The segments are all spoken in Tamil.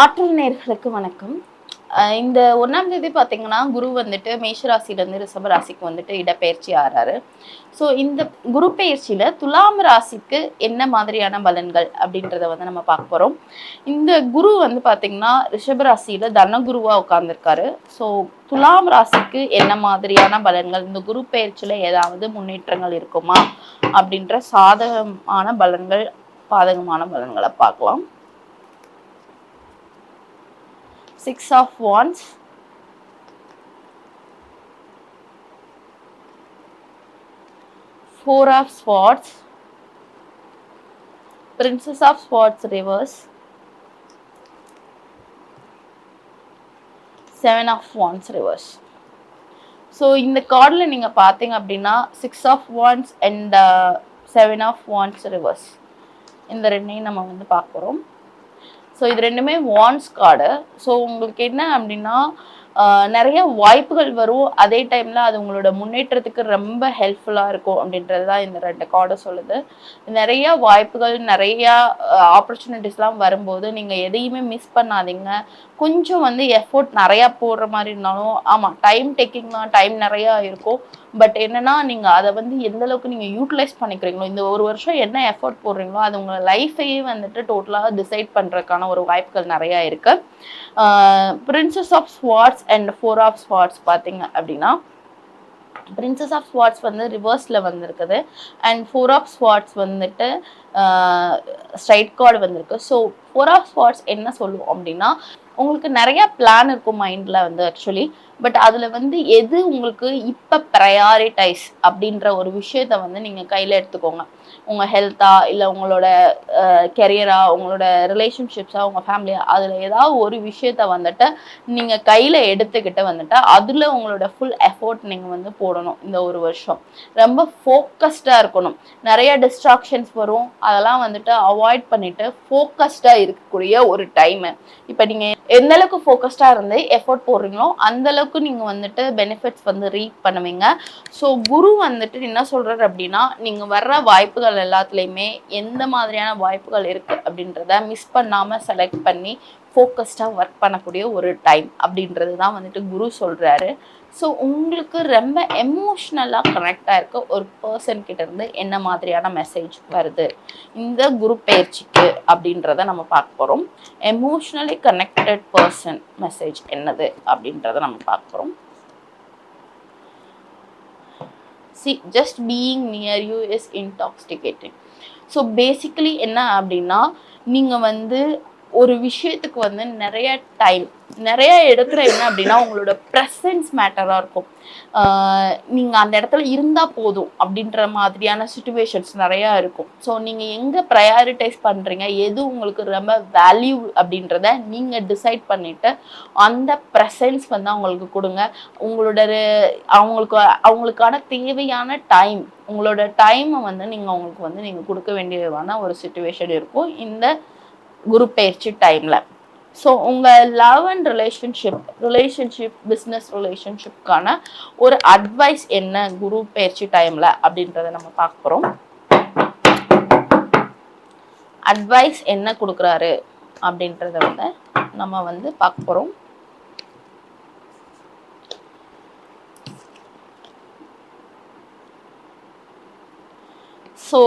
ஆற்றல் நேர்களுக்கு வணக்கம். இந்த ஒன்றாம் தேதி பார்த்தீங்கன்னா குரு வந்துட்டு மேஷராசிலேருந்து ரிஷப ராசிக்கு வந்துட்டு இடப்பெயர்ச்சி ஆறாரு. ஸோ இந்த குரு பெயர்ச்சியில் துலாம் ராசிக்கு என்ன மாதிரியான பலன்கள் அப்படின்றத வந்து நம்ம பார்க்க போகிறோம் இந்த குரு வந்து பார்த்தீங்கன்னா ரிஷப ராசியில் தனகுருவாக உட்காந்துருக்காரு ஸோ துலாம் ராசிக்கு என்ன மாதிரியான பலன்கள் இந்த குரு பெயர்ச்சியில் ஏதாவது முன்னேற்றங்கள் இருக்குமா அப்படின்ற சாதகமான பலன்கள் பாதகமான பலன்களை பார்க்கலாம். Six of wands. Four of swords. Princess of swords reverse. Seven of wands reverse. So இந்த கார்டில் நீங்கள் பார்த்தீங்க அப்படின்னா six of wands and seven of wands reverse இந்த ரெண்டையும் நம்ம வந்து பார்க்குறோம் ஸோ இது ரெண்டுமே வான்ஸ் கார்டு ஸோ உங்களுக்கு என்ன அப்படின்னா நிறைய வாய்ப்புகள் வரும். அதே டைமில் அது உங்களோட முன்னேற்றத்துக்கு ரொம்ப ஹெல்ப்ஃபுல்லாக இருக்கும் அப்படின்றது தான் இந்த ரெண்டு கார்டை சொல்லுது. நிறைய வாய்ப்புகள் நிறைய ஆப்பர்ச்சுனிட்டிஸ்லாம் வரும்போது நீங்கள் எதையுமே மிஸ் பண்ணாதீங்க. கொஞ்சம் வந்து எஃபோர்ட் நிறையா போடுற மாதிரி இருந்தாலும் ஆமாம் டைம் டேக்கிங்லாம் டைம் நிறையா இருக்கும். பட் என்னன்னா நீங்கள் அதை வந்து எந்த அளவுக்கு நீங்கள் யூட்டிலைஸ் பண்ணிக்கிறீங்களோ இந்த ஒரு வருஷம் என்ன எஃபோர்ட் போடுறீங்களோ அது உங்கள் லைஃபையே வந்துட்டு டோட்டலாக டிசைட் பண்ணுறதுக்கான ஒரு வாய்ப்புகள் நிறையா இருக்குது princess of swords and four of swords பார்த்தீங்க அப்படின்னா பிரின்சஸ் ஆஃப் ஸ்வாட்ஸ் வந்து ரிவர்ஸில் வந்திருக்குது. அண்ட் ஃபோர் ஆஃப் ஸ்வாட்ஸ் வந்துட்டு ஸ்ட்ரைட் கார்டு வந்திருக்கு. ஸோ ஃபோர் ஆஃப் ஸ்வார்ட்ஸ் என்ன சொல்லுவோம் அப்படின்னா உங்களுக்கு நிறைய பிளான் இருக்கும் மைண்டில் வந்து ஆக்சுவலி பட் அதில் வந்து எது உங்களுக்கு இப்போ ப்ரையாரிட்டைஸ் அப்படின்ற ஒரு விஷயத்த வந்து நீங்கள் கையில் எடுத்துக்கோங்க. உங்கள் ஹெல்த்தா இல்லை உங்களோட கெரியரா உங்களோட ரிலேஷன்ஷிப்ஸா உங்கள் ஃபேமிலியா அதில் ஏதாவது ஒரு விஷயத்த வந்துட்டு நீங்கள் கையில் எடுத்துக்கிட்டு வந்துட்டு அதில் உங்களோட ஃபுல் எஃபோர்ட் நீங்கள் வந்து போடணும் இந்த ஒரு வருஷம். ரொம்ப ஃபோக்கஸ்டாக இருக்கணும். நிறைய டிஸ்ட்ராக்ஷன்ஸ் வரும். அதெல்லாம் வந்துட்டு அவாய்ட் பண்ணிட்டு ஃபோக்கஸ்டாக இருக்கக்கூடிய ஒரு டைமு இப்போ நீங்கள் எந்த அளவுக்கு ஃபோக்கஸ்டாக இருந்து எஃபோர்ட் போடுறீங்களோ அந்த அளவுக்கு நீங்கள் வந்துட்டு பெனிஃபிட்ஸ் வந்து ரீட் பண்ணுவீங்க. ஸோ குரு வந்துட்டு என்ன சொல்கிறார் அப்படின்னா நீங்கள் வர்ற வாய்ப்புகள் எல்லாத்துலேயுமே எந்த மாதிரியான வாய்ப்புகள் இருக்குது அப்படின்றத மிஸ் பண்ணாமல் செலக்ட் பண்ணி ஃபோக்கஸ்டாக ஒர்க் பண்ணக்கூடிய ஒரு டைம் அப்படின்றது தான் வந்துட்டு குரு சொல்கிறாரு ஸோ உங்களுக்கு ரொம்ப எமோஷ்னலாக கனெக்டாக இருக்க ஒரு பர்சன் கிட்ட இருந்து என்ன மாதிரியான மெசேஜ் வருது? இந்த குரு பயிற்சிக்கு அப்படின்றத நம்ம பார்க்க போகிறோம் எமோஷ்னலி கனெக்டட் பர்சன் மெசேஜ் என்னது அப்படின்றத நம்ம பார்க்க போகிறோம் see just being near you is intoxicating so basically என்ன அப்படின்னா நீங்கள் வந்து ஒரு விஷயத்துக்கு வந்து நிறைய டைம் நிறைய எடுக்கிற என்ன அப்படின்னா உங்களோட ப்ரெசன்ஸ் மேட்டராக இருக்கும். நீங்கள் அந்த இடத்துல இருந்தால் போதும் அப்படின்ற மாதிரியான சுச்சுவேஷன்ஸ் நிறையா இருக்கும். ஸோ நீங்கள் எங்கே ப்ரையாரிட்டைஸ் பண்ணுறீங்க எது உங்களுக்கு ரொம்ப வேல்யூ அப்படின்றத நீங்கள் டிசைட் பண்ணிவிட்டு அந்த ப்ரெசன்ஸ் வந்து அவங்களுக்கு கொடுங்க. உங்களோட அவங்களுக்கு அவங்களுக்கான தேவையான டைம் உங்களோட டைமை வந்து நீங்கள் அவங்களுக்கு வந்து நீங்கள் கொடுக்க வேண்டியதான ஒரு சுச்சுவேஷன் இருக்கும். இந்த குரு பயிற்சி டைமில் ஸோ உங்கள் love and relationship relationship business ரிலேஷன்ஷிப்கான ஒரு அட்வைஸ் என்ன குரு பயிற்சி டைமில் அப்படின்றத நம்ம பார்க்க போகிறோம் அட்வைஸ் என்ன கொடுக்குறாரு அப்படின்றத வந்து நம்ம வந்து பார்க்க போகிறோம் ஸோ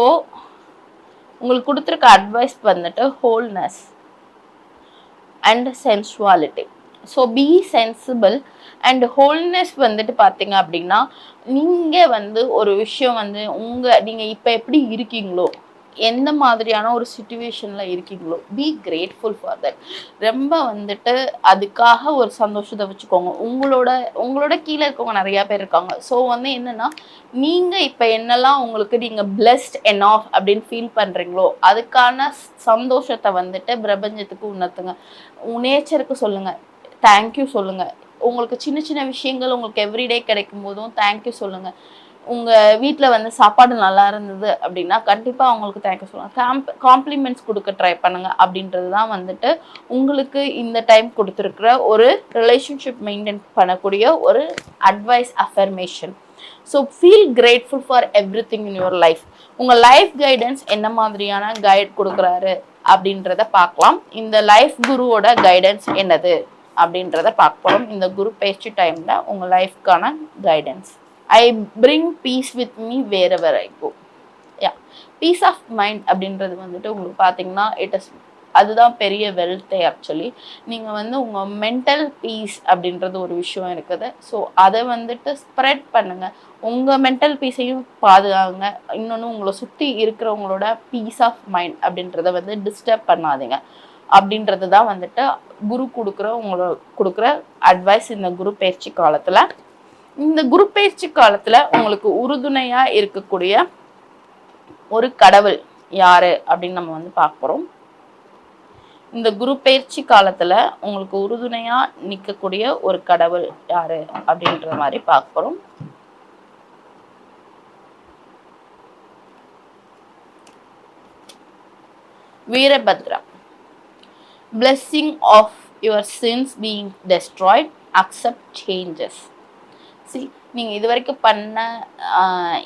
உங்களுக்கு கொடுத்துருக்க அட்வைஸ் வந்துட்டு wholeness and sensuality so be sensible and wholeness வந்துட்டு பார்த்தீங்க அப்படின்னா நீங்கள் வந்து ஒரு விஷயம் வந்து உங்கள் நீங்கள் இப்போ எப்படி இருக்கீங்களோ எந்த மாதிரியான ஒரு சுச்சுவேஷனில் இருக்கீங்களோ பி கிரேட்ஃபுல் ஃபார் தட் ரொம்ப வந்துட்டு அதுக்காக ஒரு சந்தோஷத்தை வச்சுக்கோங்க. உங்களோட உங்களோட கீழே இருக்கவங்க நிறையா பேர் இருக்காங்க. ஸோ வந்து என்னென்னா நீங்கள் இப்போ என்னெல்லாம் உங்களுக்கு நீங்கள் பிளெஸ்ட் என் ஆஃப் அப்படின்னு ஃபீல் பண்ணுறீங்களோ அதுக்கான சந்தோஷத்தை வந்துட்டு பிரபஞ்சத்துக்கு உணர்த்துங்க. நேச்சருக்கு சொல்லுங்கள் தேங்க்யூ சொல்லுங்கள் உங்களுக்கு சின்ன சின்ன விஷயங்கள் உங்களுக்கு எவ்ரிடே கிடைக்கும் போதும் தேங்க்யூ சொல்லுங்கள் உங்கள் வீட்டில் வந்து சாப்பாடு நல்லா இருந்தது அப்படின்னா கண்டிப்பாக அவங்களுக்கு தேங்க்யூ சொல்லுங்கள் காம்ப் காம்ப்ளிமெண்ட்ஸ் கொடுக்க ட்ரை பண்ணுங்கள் அப்படின்றது தான் வந்துட்டு உங்களுக்கு இந்த டைம் கொடுத்துருக்குற ஒரு ரிலேஷன்ஷிப் மெயின்டைன் பண்ணக்கூடிய ஒரு advice affirmation so feel grateful for everything in your life உங்கள் லைஃப் கைடன்ஸ் என்ன மாதிரியான கைட் கொடுக்குறாரு அப்படின்றத பார்க்கலாம். இந்த லைஃப் குருவோட கைடன்ஸ் என்னது அப்படின்றத பார்க்க போகிறோம் இந்த குரு பேச்சு டைமில் உங்கள் லைஃப்க்கான guidance I bring peace with me wherever I go ya peace of mind அப்படின்றது வந்துட்டு உங்களுக்கு பார்த்தீங்கன்னா இட் இஸ் அதுதான் பெரிய வெல்த்தே ஆக்சுவலி நீங்கள் வந்து உங்கள் மென்டல் பீஸ் அப்படின்றது ஒரு விஷயம் இருக்குது. ஸோ அதை வந்துட்டு ஸ்ப்ரெட் பண்ணுங்கள் உங்கள் மென்டல் பீஸையும் பாதுகாங்க. இன்னொன்று உங்களை சுற்றி இருக்கிறவங்களோட பீஸ் ஆஃப் மைண்ட் அப்படின்றத வந்து டிஸ்டர்ப் பண்ணாதீங்க. அப்படின்றது தான் வந்துட்டு குரு கொடுக்குற உங்களை கொடுக்குற அட்வைஸ் இந்த குரு பயிற்சி காலத்தில். இந்த குரு பயிற்சி காலத்தில் உங்களுக்கு உறுதுணையாக இருக்கக்கூடிய ஒரு கடவுள் யாரு அப்படின்னு நம்ம வந்து பார்க்குறோம் இந்த குரு பயிற்சி காலத்துல உங்களுக்கு உறுதுணையா நிற்கக்கூடிய ஒரு கடவுள் யாரு அப்படின்ற மாதிரி பார்க்குறோம் Veerabhadra. Blessing of your sins being destroyed accept changes see நீங்கள் இது வரைக்கும் பண்ண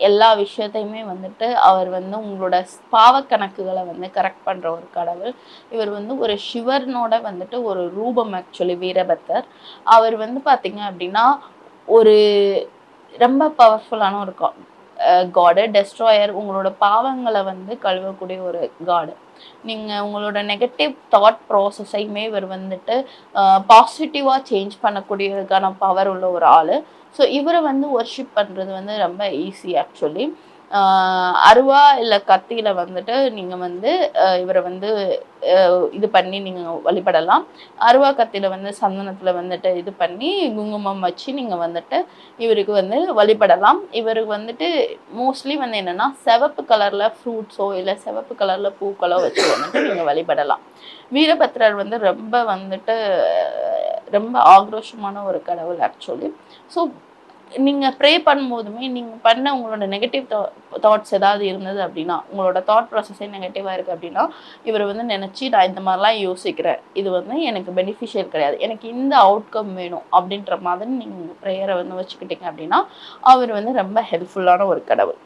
எல்லா விஷயத்தையுமே வந்துட்டு அவர் வந்து உங்களோட பாவ கணக்குகளை வந்து கரெக்ட் பண்ணுற ஒரு கடவுள். இவர் வந்து ஒரு சிவர்னோட வந்துட்டு ஒரு ரூபம் ஆக்சுவலி வீரபத்தர். அவர் வந்து பார்த்தீங்க அப்படின்னா ஒரு ரொம்ப பவர்ஃபுல்லான ஒரு காடு டெஸ்ட்ராயர் உங்களோட பாவங்களை வந்து கழுவக்கூடிய ஒரு காடு நீங்கள் உங்களோட நெகட்டிவ் தாட் ப்ராசஸையுமே இவர் வந்துட்டு பாசிட்டிவாக சேஞ்ச் பண்ணக்கூடியதுக்கான பவர் உள்ள ஒரு ஆள். ஸோ இவரை வந்து ஒர்ஷிப் பண்ணுறது வந்து ரொம்ப ஈஸி ஆக்சுவலி அருவா இல்லை கத்தியில் வந்துட்டு நீங்கள் வந்து இவரை வந்து இது பண்ணி நீங்கள் வழிபடலாம். அருவா கத்தியில் வந்து சந்தனத்தில் வந்துட்டு இது பண்ணி குங்குமம் வச்சு நீங்கள் வந்துட்டு இவருக்கு வந்து வழிபடலாம். இவருக்கு வந்துட்டு மோஸ்ட்லி வந்து என்னென்னா சிவப்பு கலரில் ஃப்ரூட்ஸோ இல்லை சிவப்பு கலரில் பூக்களோ வச்சு வந்துட்டு நீங்கள் வழிபடலாம். வீரபத்ரர் வந்து ரொம்ப வந்துட்டு ரொம்ப ஆக்ரோஷமான ஒரு கடவுள் ஆக்சுவலி ஸோ நீங்கள் ப்ரே பண்ணும்போதுமே நீங்கள் பண்ண உங்களோட நெகட்டிவ் தாட்ஸ் ஏதாவது இருந்தது அப்படின்னா உங்களோட தாட் ப்ராசஸே நெகட்டிவாக இருக்குது அப்படின்னா இவர் வந்து நினச்சி நான் இந்த மாதிரிலாம் யோசிக்கிறேன். இது வந்து எனக்கு பெனிஃபிஷியல் கிடையாது. எனக்கு இந்த அவுட்கம் வேணும் அப்படின்ற மாதிரி நீங்கள் ப்ரேயரை வந்து வச்சுக்கிட்டீங்க அப்படின்னா அவர் வந்து ரொம்ப ஹெல்ப்ஃபுல்லான ஒரு கடவுள்.